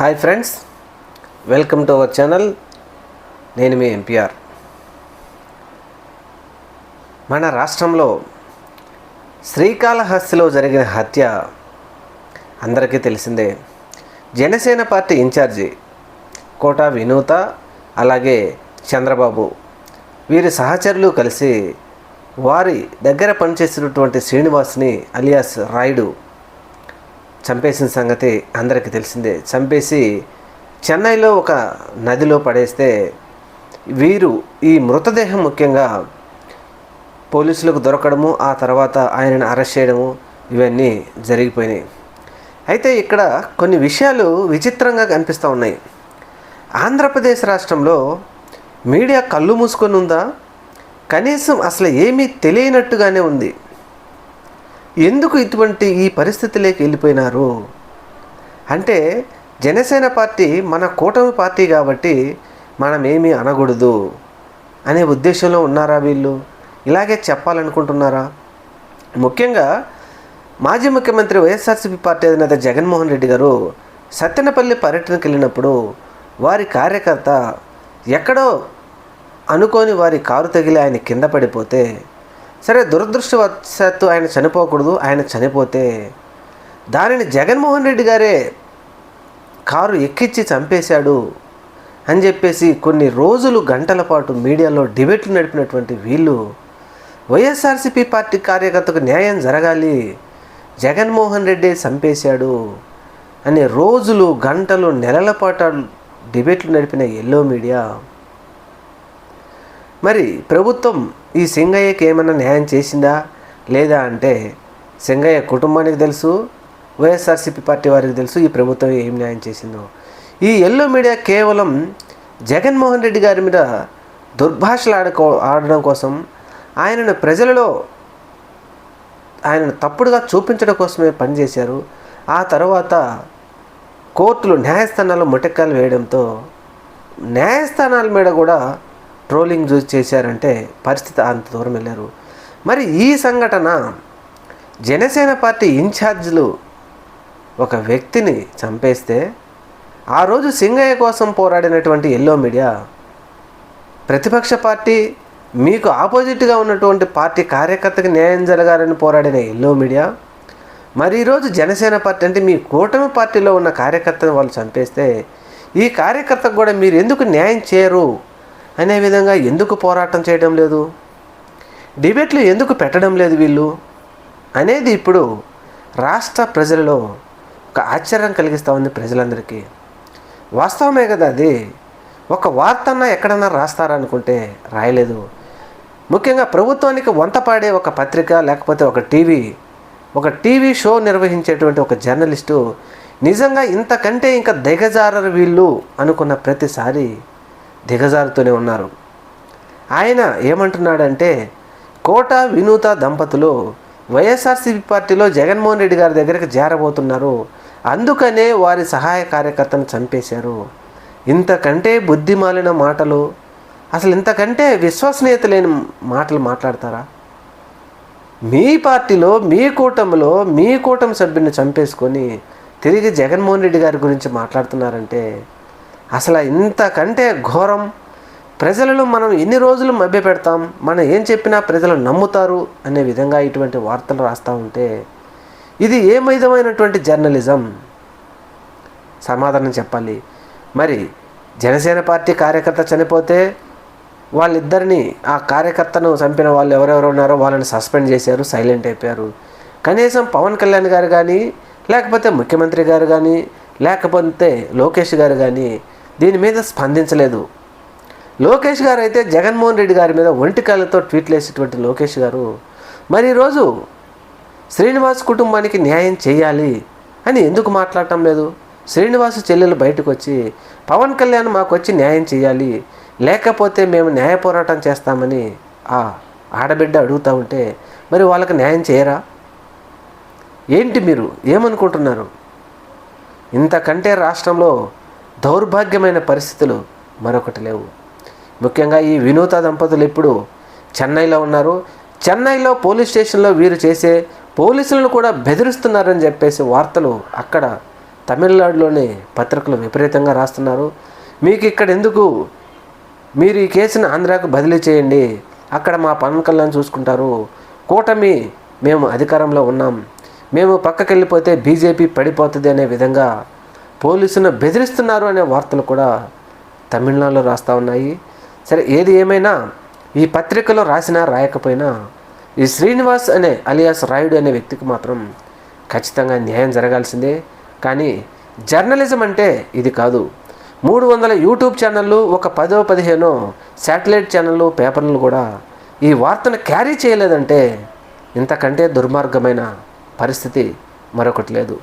Hi friends welcome to our channel నేను మీ NPR. మన రాష్ట్రంలో శ్రీకాళహస్తిలో జరిగిన హత్య అందరికీ తెలిసిందే. జనసేన పార్టీ ఇన్ఛార్జి కోట వినూత అలాగే చంద్రబాబు వీరి సహచరులు కలిసి వారి దగ్గర పనిచేసినటువంటి శ్రీనివాస్ని అలియాస్ రాయుడు చంపేసిన సంగతి అందరికీ తెలిసిందే. చంపేసి చెన్నైలో ఒక నదిలో పడేస్తే వీరు ఈ మృతదేహం ముఖ్యంగా పోలీసులకు దొరకడము ఆ తర్వాత ఆయనను అరెస్ట్ చేయడము ఇవన్నీ జరిగిపోయినాయి. అయితే ఇక్కడ కొన్ని విషయాలు విచిత్రంగా కనిపిస్తూ ఉన్నాయి. ఆంధ్రప్రదేశ్ రాష్ట్రంలో మీడియా కళ్ళు మూసుకొని ఉందా? కనీసం అసలు ఏమీ తెలియనట్టుగానే ఉంది. ఎందుకు ఇటువంటి ఈ పరిస్థితిలోకి వెళ్ళిపోయినారు? అంటే జనసేన పార్టీ మన కూటమి పార్టీ కాబట్టి మనం ఏమీ అనకూడదు అనే ఉద్దేశంలో ఉన్నారా వీళ్ళు? ఇలాగే చెప్పాలనుకుంటున్నారా? ముఖ్యంగా మాజీ ముఖ్యమంత్రి వైఎస్ఆర్సీపీ పార్టీ అధినేత జగన్మోహన్ రెడ్డి గారు సత్తెనపల్లి పర్యటనకు వెళ్ళినప్పుడు వారి కార్యకర్త ఎక్కడో అనుకోని వారి కారు తగిలి ఆయన కింద పడిపోతే సరే దురదృష్టవశాత్తు ఆయన చనిపోకూడదు. ఆయన చనిపోతే దానిని జగన్మోహన్ రెడ్డి గారే కారు ఎక్కించి చంపేశాడు అని చెప్పేసి కొన్ని రోజులు గంటల పాటు మీడియాలో డిబేట్లు నడిపినటువంటి వీళ్ళు వైఎస్ఆర్సీపీ పార్టీ కార్యకర్తకు న్యాయం జరగాలి జగన్మోహన్ రెడ్డి చంపేశాడు అనే రోజులు గంటలు నెలల పాటు డిబేట్లు నడిపిన ఎల్లో మీడియా మరి ప్రభుత్వం ఈ సింగయ్యకి ఏమైనా న్యాయం చేసిందా? లేదా అంటే సింగయ్య కుటుంబానికి తెలుసు వైఎస్ఆర్సీపీ పార్టీ వారికి తెలుసు ఈ ప్రభుత్వం ఏం న్యాయం చేసిందో. ఈ ఎల్లో మీడియా కేవలం జగన్మోహన్ రెడ్డి గారి మీద దుర్భాషలు ఆడుకో ఆడడం కోసం ఆయనను ప్రజలలో ఆయనను తప్పుడుగా చూపించడం కోసమే పనిచేశారు. ఆ తర్వాత కోర్టులు న్యాయస్థానాల్లో ముటెక్కాలు వేయడంతో న్యాయస్థానాల మీద కూడా ట్రోలింగ్ చూసి చేశారంటే పరిస్థితి అంత దూరం వెళ్ళారు. మరి ఈ సంఘటన జనసేన పార్టీ ఇన్ఛార్జ్లు ఒక వ్యక్తిని చంపేస్తే ఆ రోజు సింగయ్య కోసం పోరాడినటువంటి ఎల్లో మీడియా ప్రతిపక్ష పార్టీ మీకు ఆపోజిట్గా ఉన్నటువంటి పార్టీ కార్యకర్తకి న్యాయం జరగాలని పోరాడిన ఎల్లో మీడియా మరి ఈరోజు జనసేన పార్టీ అంటే మీ కూటమి పార్టీలో ఉన్న కార్యకర్తను వాళ్ళు చంపేస్తే ఈ కార్యకర్తకు కూడా మీరు ఎందుకు న్యాయం చేయరు? అనే విధంగా ఎందుకు పోరాటం చేయడం లేదు? డిబేట్లు ఎందుకు పెట్టడం లేదు వీళ్ళు? అనేది ఇప్పుడు రాష్ట్ర ప్రజలలో ఒక ఆశ్చర్యం కలిగిస్తూ ఉంది ప్రజలందరికీ. వాస్తవమే కదా అది? ఒక వార్తన్నా ఎక్కడన్నా రాస్తారనుకుంటే రాయలేదు. ముఖ్యంగా ప్రభుత్వానికి వంతపాడే ఒక పత్రిక లేకపోతే ఒక టీవీ ఒక టీవీ షో నిర్వహించేటువంటి ఒక జర్నలిస్టు నిజంగా ఇంతకంటే ఇంకా దిగజారరు వీళ్ళు అనుకున్న ప్రతిసారి దిగజారుతూనే ఉన్నారు. ఆయన ఏమంటున్నాడంటే కోట వినూత దంపతులు వైఎస్ఆర్సీపీ పార్టీలో జగన్మోహన్ రెడ్డి గారి దగ్గరికి చేరబోతున్నారు అందుకనే వారి సహాయ కార్యకర్తను చంపేశారు. ఇంతకంటే బుద్ధిమాలిన మాటలు అసలు ఇంతకంటే విశ్వసనీయత లేని మాటలు మాట్లాడతారా? మీ పార్టీలో మీ కూటమిలో మీ కూటమి సభ్యుని చంపేసుకొని తిరిగి జగన్మోహన్ రెడ్డి గారి గురించి మాట్లాడుతున్నారంటే అసలు ఇంతకంటే ఘోరం. ప్రజలను మనం ఎన్ని రోజులు మభ్య పెడతాం మనం ఏం చెప్పినా ప్రజలు నమ్ముతారు అనే విధంగా ఇటువంటి వార్తలు రాస్తూ ఉంటే ఇది ఏ విధమైనటువంటి జర్నలిజం? సమాధానం చెప్పాలి. మరి జనసేన పార్టీ కార్యకర్త చనిపోతే వాళ్ళిద్దరిని ఆ కార్యకర్తను చంపిన వాళ్ళు ఎవరెవరు ఉన్నారో వాళ్ళని సస్పెండ్ చేశారు సైలెంట్ అయిపోయారు. కనీసం పవన్ కళ్యాణ్ గారు కానీ లేకపోతే ముఖ్యమంత్రి గారు కానీ లేకపోతే లోకేష్ గారు కానీ దీని మీద స్పందించలేదు. లోకేష్ గారు అయితే జగన్మోహన్ రెడ్డి గారి మీద ఒంటికాలతో ట్వీట్లు వేసేటువంటి లోకేష్ గారు మరి ఈరోజు శ్రీనివాస్ కుటుంబానికి న్యాయం చేయాలి అని ఎందుకు మాట్లాడటం లేదు? శ్రీనివాస్ చెల్లెలు బయటకు వచ్చి పవన్ కళ్యాణ్ మాకు వచ్చి న్యాయం చేయాలి లేకపోతే మేము న్యాయ పోరాటం చేస్తామని ఆ ఆడబిడ్డ అడుగుతూ ఉంటే మరి వాళ్ళకి న్యాయం చేయరా? ఏంటి మీరు? ఏమనుకుంటున్నారు? ఇంతకంటే రాష్ట్రంలో దౌర్భాగ్యమైన పరిస్థితులు మరొకటి లేవు. ముఖ్యంగా ఈ వినూత దంపతులు ఇప్పుడు చెన్నైలో ఉన్నారు. చెన్నైలో పోలీస్ స్టేషన్లో వీరు చేసే పోలీసులను కూడా బెదిరిస్తున్నారని చెప్పేసి వార్తలు అక్కడ తమిళనాడులోని పత్రికలు విపరీతంగా రాస్తున్నారు. మీకు ఇక్కడ ఎందుకు? మీరు ఈ కేసును ఆంధ్రాకు బదిలీ చేయండి. అక్కడ మా పవన్ కళ్యాణ్ చూసుకుంటారు. కూటమి మేము అధికారంలో ఉన్నాం. మేము పక్కకెళ్ళిపోతే బీజేపీ పడిపోతుంది అనే విధంగా పోలీసును బెదిరిస్తున్నారు అనే వార్తలు కూడా తమిళనాడులో రాస్తూ ఉన్నాయి. సరే ఏది ఏమైనా ఈ పత్రికలో రాసినా రాయకపోయినా ఈ శ్రీనివాస్ అనే అలియాస్ రాయుడు అనే వ్యక్తికి మాత్రం ఖచ్చితంగా న్యాయం జరగాల్సిందే. కానీ జర్నలిజం అంటే ఇది కాదు. మూడు వందల యూట్యూబ్ ఛానళ్ళు ఒక పదో పదిహేనో శాటిలైట్ ఛానళ్ళు పేపర్లు కూడా ఈ వార్తను క్యారీ చేయలేదంటే ఇంతకంటే దుర్మార్గమైన పరిస్థితి మరొకటి లేదు.